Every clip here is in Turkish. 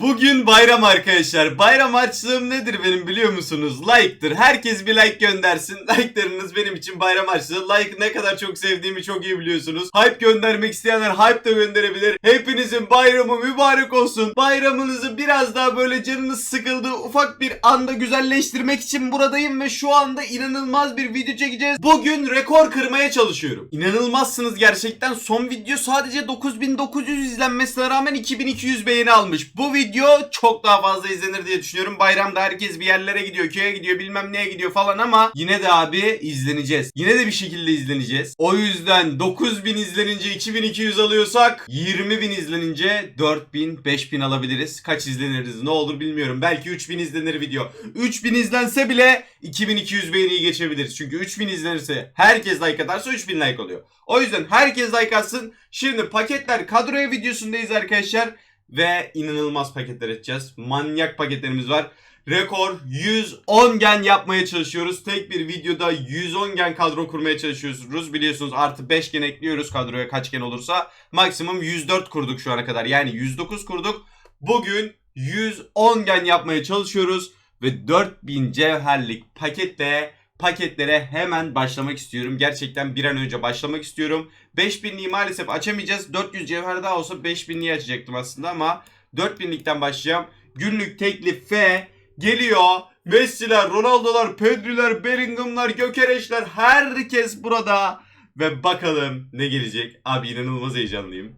Bugün bayram arkadaşlar. Bayram harçlığım nedir benim biliyor musunuz? Like'tır. Herkes bir like göndersin. Like'larınız benim için bayram harçlığı. Like ne kadar çok sevdiğimi çok iyi biliyorsunuz. Hype göndermek isteyenler hype da gönderebilir. Hepinizin bayramı mübarek olsun. Bayramınızı biraz daha böyle canınız sıkıldığı ufak bir anda güzelleştirmek için buradayım ve şu anda inanılmaz bir video çekeceğiz. Bugün rekor kırmaya çalışıyorum. İnanılmazsınız gerçekten. Son video sadece 9900 izlenmesine rağmen 2200 beğeni almış. Bu video çok daha fazla izlenir diye düşünüyorum. Bayramda herkes bir yerlere gidiyor, köye gidiyor, bilmem neye gidiyor falan ama yine de abi izleneceğiz. Yine de bir şekilde izleneceğiz. O yüzden 9000 izlenince 2200 alıyorsak 20000 izlenince 4000, 5000 alabiliriz. Kaç izleniriz ne olur bilmiyorum. Belki 3000 izlenir video. 3000 izlense bile 2200 beğeniyi geçebiliriz. Çünkü 3000 izlenirse herkes like atarsa 3000 like oluyor. O yüzden herkes like atsın. Şimdi paketler kadroya videosundayız arkadaşlar. Ve inanılmaz paketler edeceğiz. Manyak paketlerimiz var. Rekor 110 gen yapmaya çalışıyoruz. Tek bir videoda 110 gen kadro kurmaya çalışıyoruz. Biliyorsunuz artı 5 gen ekliyoruz kadroya kaç gen olursa. Maksimum 104 kurduk şu ana kadar. Yani 109 kurduk. Bugün 110 gen yapmaya çalışıyoruz. Ve 4000 cevherlik pakette paketlere hemen başlamak istiyorum. Gerçekten bir an önce başlamak istiyorum. 5000'liği maalesef açamayacağız. 400 cevher daha olsa 5000'liği açacaktım aslında ama 4000'likten başlayacağım. Günlük teklif F geliyor. Messi'ler, Ronaldo'lar, Pedri'ler, Bellingham'lar, Gökereş'ler herkes burada. Ve bakalım ne gelecek. Abi inanılmaz heyecanlıyım.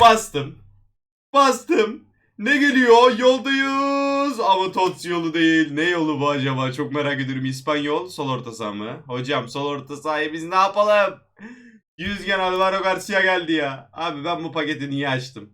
Bastım. Bastım. Ne geliyor? Yoldayız. Ama Tots yolu değil. Ne yolu bu acaba? Çok merak ediyorum. İspanyol sol orta saha mı? Hocam sol orta sahayı biz ne yapalım? Yüzgen Alvaro Garcia geldi ya. Abi ben bu paketi niye açtım?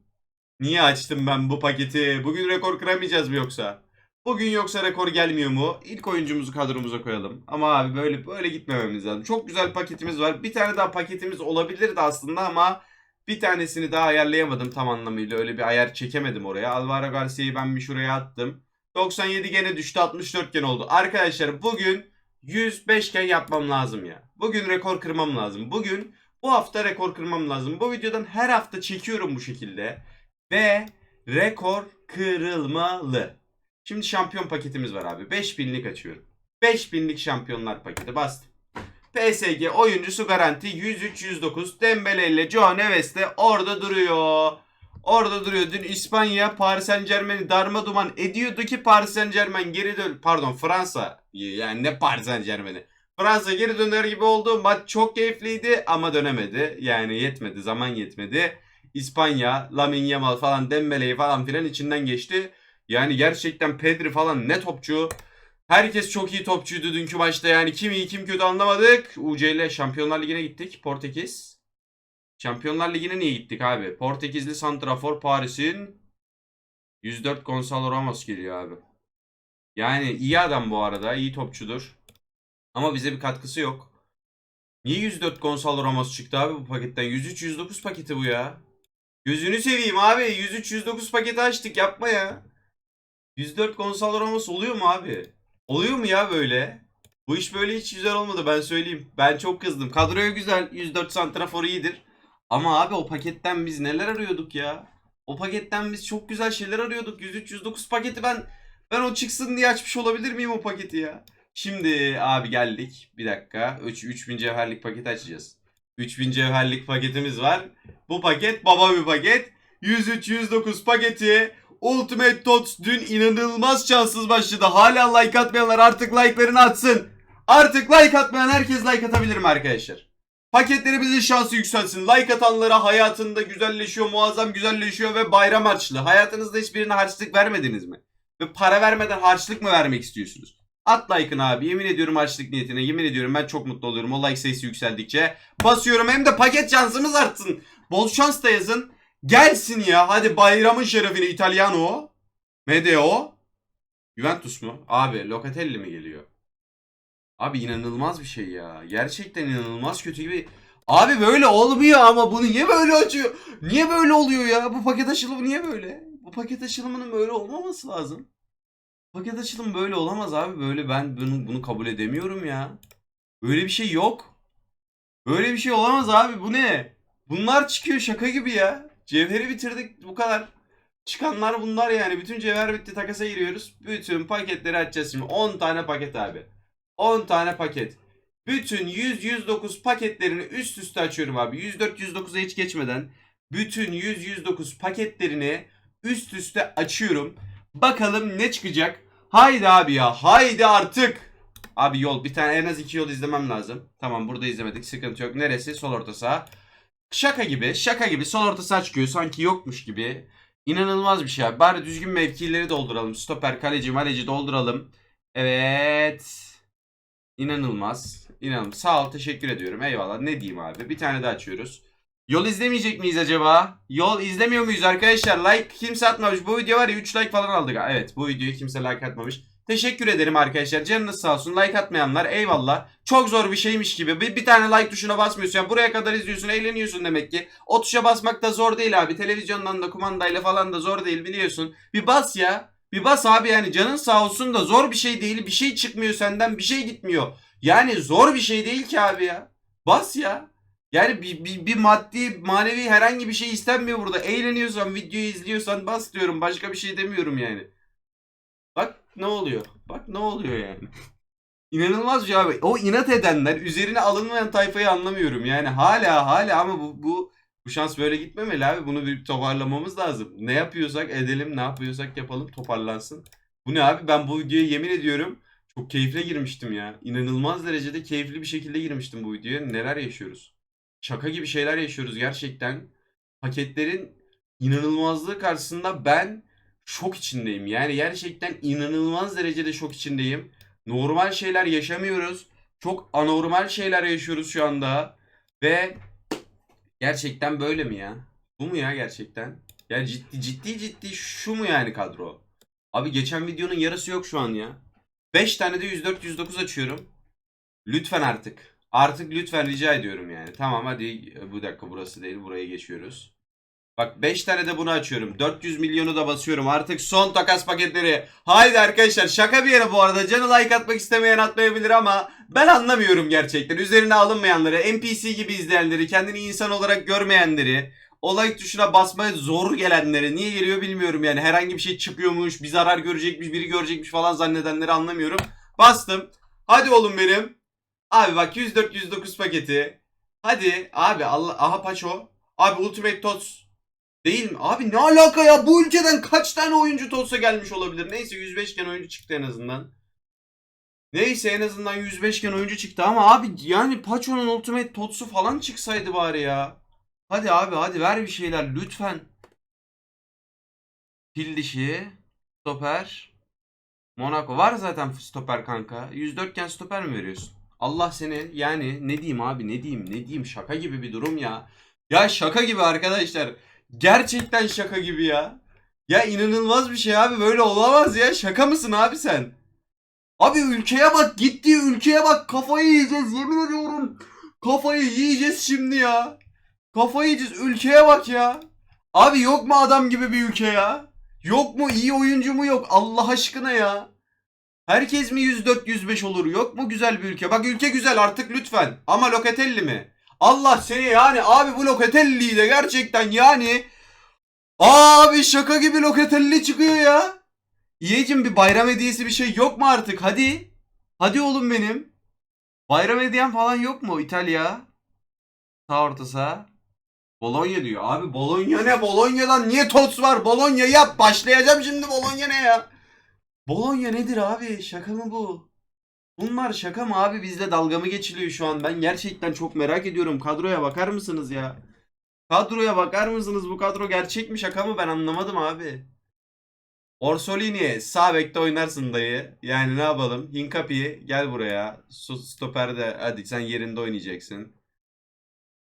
Niye açtım ben bu paketi? Bugün rekor kıramayacağız mı yoksa? Bugün yoksa rekor gelmiyor mu? İlk oyuncumuzu kadromuza koyalım. Ama abi böyle böyle gitmememiz lazım. Çok güzel paketimiz var. Bir tane daha paketimiz olabilirdi aslında ama bir tanesini daha ayarlayamadım tam anlamıyla. Öyle bir ayar çekemedim oraya. Alvaro Garcia'yı ben bir şuraya attım. 97 gene düştü 64 gen oldu. Arkadaşlar bugün 105 gen yapmam lazım ya. Bugün rekor kırmam lazım. Bugün bu hafta rekor kırmam lazım. Bu videodan her hafta çekiyorum bu şekilde. Ve rekor kırılmalı. Şimdi şampiyon paketimiz var abi. 5000'lik açıyorum. 5000'lik şampiyonlar paketi bastım. PSG oyuncusu garanti 103-109 Dembele ile Joao Neves de orada duruyor. Orada duruyor. Dün İspanya Paris Saint Germain'i darma duman ediyordu ki Paris Saint Germain geri dön. Pardon Fransa. Yani ne Paris Saint Germain'i. Fransa geri döner gibi oldu. Maç çok keyifliydi ama dönemedi. Yani yetmedi. Zaman yetmedi. İspanya, Lamine Yamal falan Dembele'yi falan filan içinden geçti. Yani gerçekten Pedri falan ne topçu. Herkes çok iyi topçuydu dünkü maçta yani kim iyi kim kötü anlamadık. UC ile Şampiyonlar Ligi'ne gittik. Portekiz. Şampiyonlar Ligi'ne niye gittik abi? Portekizli Santrafor Paris'in 104 Gonzalo Ramos geliyor abi. Yani iyi adam bu arada. iyi topçudur. Ama bize bir katkısı yok. Niye 104 Gonzalo Ramos çıktı abi bu paketten? 103-109 paketi bu ya. Gözünü seveyim abi. 103-109 paketi açtık yapma ya. 104 Gonzalo Ramos oluyor mu abi? Oluyor mu ya böyle? Bu iş böyle hiç güzel olmadı ben söyleyeyim. Ben çok kızdım. Kadroya güzel. 104 santrafor iyidir. Ama abi o paketten biz neler arıyorduk ya? O paketten biz çok güzel şeyler arıyorduk. 103-109 paketi ben ben o çıksın diye açmış olabilir miyim o paketi ya? Şimdi abi geldik. Bir dakika. 3 3000 cevherlik paketi açacağız. 3000 cevherlik paketimiz var. Bu paket baba bir paket. 103-109 paketi Ultimate Tots dün inanılmaz şanssız başladı. Hala like atmayanlar artık like'larını atsın. Artık like atmayan herkes like atabilir mi arkadaşlar? Paketlerimizin şansı yükselsin. Like atanlara hayatında güzelleşiyor, muazzam güzelleşiyor ve bayram harçlığı. Hayatınızda hiçbirine harçlık vermediniz mi? Ve para vermeden harçlık mı vermek istiyorsunuz? At like'ını abi. Yemin ediyorum harçlık niyetine. Yemin ediyorum ben çok mutlu oluyorum. O like sayısı yükseldikçe. Basıyorum hem de paket şansımız artsın. Bol şans da yazın. Gelsin ya. Hadi bayramın şerefine Italiano. Medeo. Juventus mu? Abi Locatelli mi geliyor? Abi inanılmaz bir şey ya. Gerçekten inanılmaz kötü gibi. Abi böyle olmuyor ama bunu niye böyle açıyor? Niye böyle oluyor ya? Bu paket açılımı niye böyle? Bu paket açılımının böyle olmaması lazım. Paket açılımı böyle olamaz abi. Böyle ben bunu, bunu kabul edemiyorum ya. Böyle bir şey yok. Böyle bir şey olamaz abi. Bu ne? Bunlar çıkıyor şaka gibi ya. Cevheri bitirdik bu kadar. Çıkanlar bunlar yani. Bütün cevher bitti takasa giriyoruz. Bütün paketleri açacağız şimdi. 10 tane paket abi. 10 tane paket. Bütün 100-109 paketlerini üst üste açıyorum abi. 104-109'a hiç geçmeden. Bütün 100-109 paketlerini üst üste açıyorum. Bakalım ne çıkacak. Haydi abi ya. Haydi artık. Abi yol. Bir tane en az iki yol izlemem lazım. Tamam burada izlemedik. Sıkıntı yok. Neresi? Sol orta saha. Şaka gibi. Şaka gibi. Sol orta saha çıkıyor. Sanki yokmuş gibi. İnanılmaz bir şey abi. Bari düzgün mevkileri dolduralım. Stoper, kaleci, maleci dolduralım. Evet. İnanılmaz. İnanılmaz. Sağ ol. Teşekkür ediyorum. Eyvallah. Ne diyeyim abi. Bir tane daha açıyoruz. Yol izlemeyecek miyiz acaba? Yol izlemiyor muyuz arkadaşlar? Like kimse atmamış. Bu video var ya 3 like falan aldık. Evet bu videoyu kimse like atmamış. Teşekkür ederim arkadaşlar. Canınız sağ olsun. Like atmayanlar eyvallah. Çok zor bir şeymiş gibi. Bir, bir tane like tuşuna basmıyorsun. Yani buraya kadar izliyorsun, eğleniyorsun demek ki. O tuşa basmak da zor değil abi. Televizyondan da kumandayla falan da zor değil biliyorsun. Bir bas ya. Bir bas abi yani canın sağ olsun da zor bir şey değil. Bir şey çıkmıyor senden, bir şey gitmiyor. Yani zor bir şey değil ki abi ya. Bas ya. Yani bir, bir, bir maddi, manevi herhangi bir şey istenmiyor burada. Eğleniyorsan, videoyu izliyorsan bas diyorum. Başka bir şey demiyorum yani. Bak ne oluyor. Bak ne oluyor yani. İnanılmaz bir şey abi. O inat edenler, üzerine alınmayan tayfayı anlamıyorum. Yani hala hala ama bu, bu, bu şans böyle gitmemeli abi. Bunu bir toparlamamız lazım. Ne yapıyorsak edelim, ne yapıyorsak yapalım toparlansın. Bu ne abi? Ben bu videoya yemin ediyorum çok keyifle girmiştim ya. İnanılmaz derecede keyifli bir şekilde girmiştim bu videoya. Neler yaşıyoruz? Şaka gibi şeyler yaşıyoruz gerçekten. Paketlerin inanılmazlığı karşısında ben şok içindeyim. Yani gerçekten inanılmaz derecede şok içindeyim. Normal şeyler yaşamıyoruz. Çok anormal şeyler yaşıyoruz şu anda. Ve gerçekten böyle mi ya? Bu mu ya gerçekten? Ya ciddi ciddi ciddi şu mu yani kadro? Abi geçen videonun yarısı yok şu an ya. 5 tane de 104 109 açıyorum. Lütfen artık. Artık lütfen rica ediyorum yani. Tamam hadi bu dakika burası değil buraya geçiyoruz. Bak 5 tane de bunu açıyorum. 400 milyonu da basıyorum. Artık son takas paketleri. Haydi arkadaşlar şaka bir yere bu arada. Canı like atmak istemeyen atmayabilir ama ben anlamıyorum gerçekten. Üzerine alınmayanları, NPC gibi izleyenleri, kendini insan olarak görmeyenleri, olay tuşuna basmaya zor gelenleri niye geliyor bilmiyorum yani. Herhangi bir şey çıkıyormuş, bir zarar görecekmiş, biri görecekmiş falan zannedenleri anlamıyorum. Bastım. Hadi oğlum benim. Abi bak 104 109 paketi. Hadi abi Allah aha Paço. Abi Ultimate Tots değil mi? Abi ne alaka ya? Bu ülkeden kaç tane oyuncu Tots'a gelmiş olabilir? Neyse 105 gen oyuncu çıktı en azından. Neyse en azından 105 gen oyuncu çıktı ama abi yani Paço'nun Ultimate Tots'u falan çıksaydı bari ya. Hadi abi hadi ver bir şeyler lütfen. Fil dişi, stoper, Monaco var zaten stoper kanka. 104 gen stoper mi veriyorsun? Allah seni yani ne diyeyim abi ne diyeyim ne diyeyim şaka gibi bir durum ya. Ya şaka gibi arkadaşlar. Gerçekten şaka gibi ya. Ya inanılmaz bir şey abi böyle olamaz ya. Şaka mısın abi sen? Abi ülkeye bak gittiği ülkeye bak kafayı yiyeceğiz yemin ediyorum. Kafayı yiyeceğiz şimdi ya. Kafayı yiyeceğiz ülkeye bak ya. Abi yok mu adam gibi bir ülke ya? Yok mu iyi oyuncu mu yok Allah aşkına ya. Herkes mi 104 105 olur? Yok mu güzel bir ülke? Bak ülke güzel artık lütfen. Ama Locatelli mi? Allah seni yani abi bu Locatelli'yi de gerçekten yani Abi şaka gibi Locatelli çıkıyor ya. İyicim bir bayram hediyesi bir şey yok mu artık? Hadi. Hadi oğlum benim. Bayram hediyem falan yok mu İtalya? Sağ orta saha. Bologna diyor. Abi Bologna ne? Bologna'dan niye Tots var? Bologna yap. Başlayacağım şimdi Bologna ne ya? Bologna nedir abi? Şaka mı bu? Bunlar şaka mı abi? Bizle dalga mı geçiliyor şu an? Ben gerçekten çok merak ediyorum. Kadroya bakar mısınız ya? Kadroya bakar mısınız? Bu kadro gerçek mi şaka mı? Ben anlamadım abi. Orsolini sağ bekte oynarsın dayı. Yani ne yapalım? Hinkapi gel buraya. Stoperde hadi sen yerinde oynayacaksın.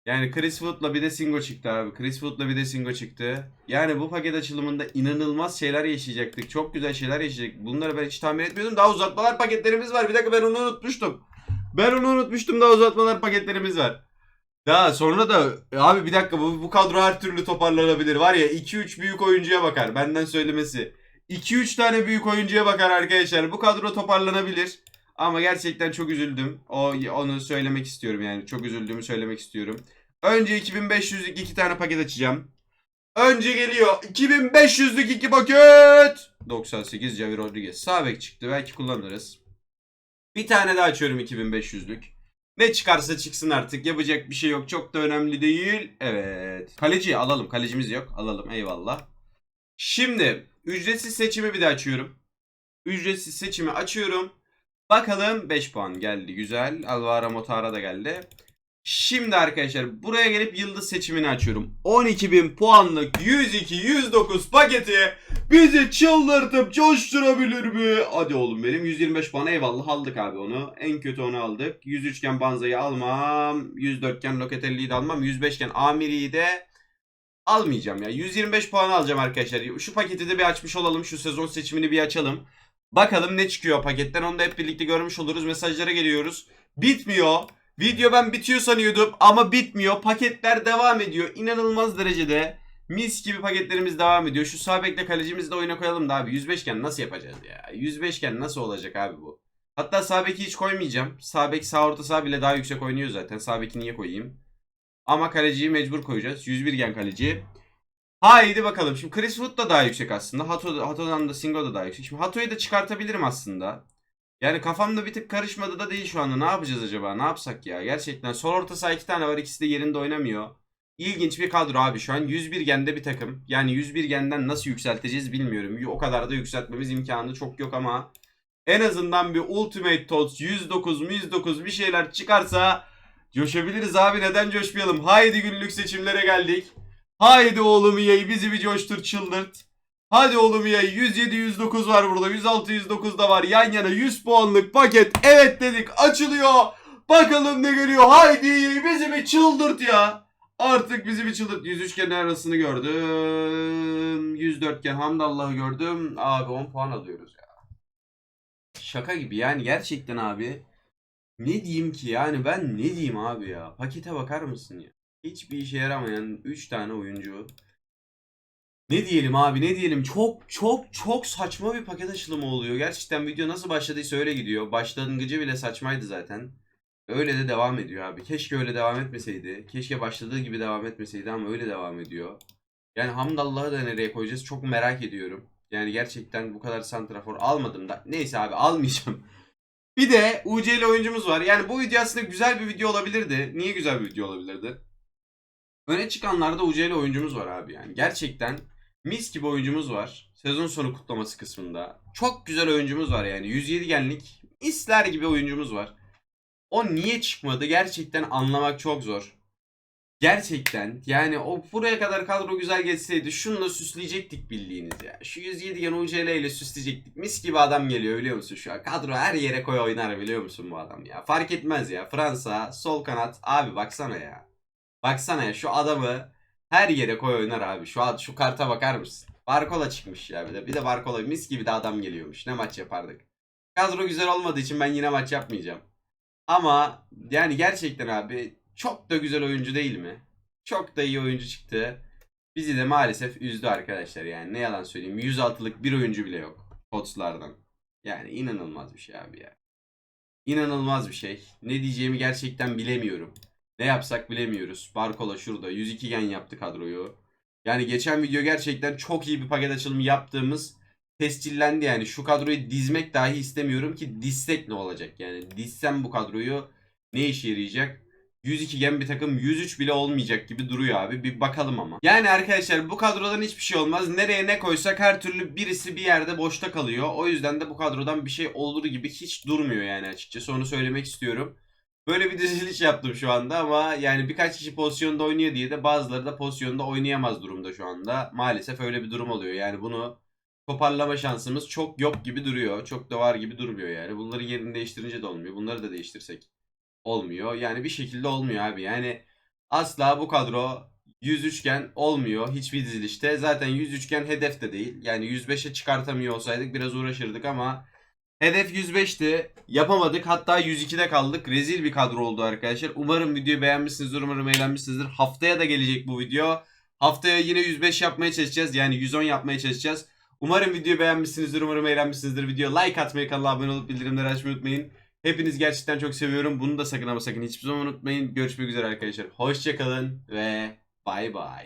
Yani Chris Wood'la bir de Singo çıktı abi. Chris Wood'la bir de Singo çıktı. Yani bu paket açılımında inanılmaz şeyler yaşayacaktık. Çok güzel şeyler yaşayacaktık. Bunları ben hiç tahmin etmiyordum. Daha uzatmalar paketlerimiz var. Bir dakika ben onu unutmuştum. Ben onu unutmuştum. Daha uzatmalar paketlerimiz var. Daha sonra da abi bir dakika bu, bu kadro her türlü toparlanabilir. Var ya 2-3 büyük oyuncuya bakar. Benden söylemesi. 2-3 tane büyük oyuncuya bakar arkadaşlar. Bu kadro toparlanabilir. Ama gerçekten çok üzüldüm. O onu söylemek istiyorum yani. Çok üzüldüğümü söylemek istiyorum. Önce 2500'lük iki tane paket açacağım. Önce geliyor 2500'lük iki paket. 98 Javi Rodriguez. Sağ bek çıktı. Belki kullanırız. Bir tane daha açıyorum 2500'lük. Ne çıkarsa çıksın artık. Yapacak bir şey yok. Çok da önemli değil. Evet. Kaleci alalım. Kalecimiz yok. Alalım. Eyvallah. Şimdi ücretsiz seçimi bir de açıyorum. Ücretsiz seçimi açıyorum. Bakalım 5 puan geldi. Güzel. Alvaro Motara da geldi. Şimdi arkadaşlar buraya gelip yıldız seçimini açıyorum. 12.000 puanlık 102-109 paketi bizi çıldırtıp coşturabilir mi? Hadi oğlum benim 125 puan eyvallah aldık abi onu. En kötü onu aldık. 103 iken Banza'yı almam. 104 iken Locatelli'yi de almam. 105 iken Amiri'yi de almayacağım ya. 125 puan alacağım arkadaşlar. Şu paketi de bir açmış olalım. Şu sezon seçimini bir açalım. Bakalım ne çıkıyor paketten onu da hep birlikte görmüş oluruz. Mesajlara geliyoruz. Bitmiyor. Video ben bitiyor sanıyordum ama bitmiyor. Paketler devam ediyor. İnanılmaz derecede mis gibi paketlerimiz devam ediyor. Şu sağ bekle kalecimizi de oyuna koyalım da abi. 105 iken nasıl yapacağız ya? 105 iken nasıl olacak abi bu? Hatta sağ beki hiç koymayacağım. Sağ bek sağ orta sağ bile daha yüksek oynuyor zaten. Sağ beki niye koyayım? Ama kaleciyi mecbur koyacağız. 101 gen kaleci. Haydi bakalım. Şimdi Chris Wood da daha yüksek aslında. Hato, Hato'dan da Singo da daha yüksek. Şimdi Hato'yu da çıkartabilirim aslında. Yani kafamda bir tık karışmadı da değil şu anda. Ne yapacağız acaba? Ne yapsak ya? Gerçekten sol orta saha iki tane var. İkisi de yerinde oynamıyor. İlginç bir kadro abi şu an. 101 gende bir takım. Yani 101 genden nasıl yükselteceğiz bilmiyorum. O kadar da yükseltmemiz imkanı çok yok ama en azından bir Ultimate Tots 109 109 bir şeyler çıkarsa coşabiliriz abi. Neden coşmayalım? Haydi günlük seçimlere geldik. Haydi oğlum EA bizi bir coştur çıldırt. Hadi oğlum EA 107 109 var burada 106 109 da var yan yana 100 puanlık paket evet dedik açılıyor. Bakalım ne geliyor haydi bizi bir çıldırt ya. Artık bizi bir çıldırt 103 gen arasını gördüm. 104 gen Hamdallah'ı gördüm. Abi 10 puan alıyoruz ya. Şaka gibi yani gerçekten abi. Ne diyeyim ki yani ben ne diyeyim abi ya. Pakete bakar mısın ya? Hiçbir işe yaramayan 3 tane oyuncu. Ne diyelim abi ne diyelim çok çok çok saçma bir paket açılımı oluyor. Gerçekten video nasıl başladıysa öyle gidiyor. Başlangıcı bile saçmaydı zaten. Öyle de devam ediyor abi. Keşke öyle devam etmeseydi. Keşke başladığı gibi devam etmeseydi ama öyle devam ediyor. Yani Hamdallah'ı da nereye koyacağız çok merak ediyorum. Yani gerçekten bu kadar santrafor almadım da. Neyse abi almayacağım. Bir de UCL oyuncumuz var. Yani bu video aslında güzel bir video olabilirdi. Niye güzel bir video olabilirdi? Öne çıkanlarda UCL oyuncumuz var abi yani. Gerçekten mis gibi oyuncumuz var. Sezon sonu kutlaması kısmında. Çok güzel oyuncumuz var yani. 107 genlik misler gibi oyuncumuz var. O niye çıkmadı gerçekten anlamak çok zor. Gerçekten yani o buraya kadar kadro güzel geçseydi şununla süsleyecektik bildiğiniz ya. Şu 107 gen UCL ile süsleyecektik. Mis gibi adam geliyor biliyor musun şu an. Kadro her yere koy oynar biliyor musun bu adam ya. Fark etmez ya. Fransa sol kanat abi baksana ya. Baksana ya şu adamı her yere koy oynar abi. Şu an şu karta bakar mısın? Barkola çıkmış ya bir de. Bir de Barkola mis gibi de adam geliyormuş. Ne maç yapardık. Kadro güzel olmadığı için ben yine maç yapmayacağım. Ama yani gerçekten abi çok da güzel oyuncu değil mi? Çok da iyi oyuncu çıktı. Bizi de maalesef üzdü arkadaşlar yani. Ne yalan söyleyeyim. 106'lık bir oyuncu bile yok. Kotslardan. Yani inanılmaz bir şey abi ya. İnanılmaz bir şey. Ne diyeceğimi gerçekten bilemiyorum. Ne yapsak bilemiyoruz. Barkola şurada 102 gen yaptı kadroyu. Yani geçen video gerçekten çok iyi bir paket açılımı yaptığımız tescillendi yani. Şu kadroyu dizmek dahi istemiyorum ki dizsek ne olacak yani. Dizsem bu kadroyu ne işe yarayacak? 102 gen bir takım 103 bile olmayacak gibi duruyor abi. Bir bakalım ama. Yani arkadaşlar bu kadrodan hiçbir şey olmaz. Nereye ne koysak her türlü birisi bir yerde boşta kalıyor. O yüzden de bu kadrodan bir şey olur gibi hiç durmuyor yani açıkçası. Onu söylemek istiyorum. Böyle bir diziliş yaptım şu anda ama yani birkaç kişi pozisyonda oynuyor diye de bazıları da pozisyonda oynayamaz durumda şu anda. Maalesef öyle bir durum oluyor. Yani bunu toparlama şansımız çok yok gibi duruyor. Çok da var gibi durmuyor yani. Bunları yerini değiştirince de olmuyor. Bunları da değiştirsek olmuyor. Yani bir şekilde olmuyor abi. Yani asla bu kadro 103 iken olmuyor hiçbir dizilişte. Zaten 103 iken hedef de değil. Yani 105'e çıkartamıyor olsaydık biraz uğraşırdık ama hedef 105'ti. Yapamadık. Hatta 102'de kaldık. Rezil bir kadro oldu arkadaşlar. Umarım videoyu beğenmişsinizdir. Umarım eğlenmişsinizdir. Haftaya da gelecek bu video. Haftaya yine 105 yapmaya çalışacağız. Yani 110 yapmaya çalışacağız. Umarım videoyu beğenmişsinizdir. Umarım eğlenmişsinizdir. Video like atmayı, kanala abone olup bildirimleri açmayı unutmayın. Hepiniz gerçekten çok seviyorum. Bunu da sakın ama sakın hiçbir zaman unutmayın. Görüşmek üzere arkadaşlar. Hoşçakalın ve bay bay.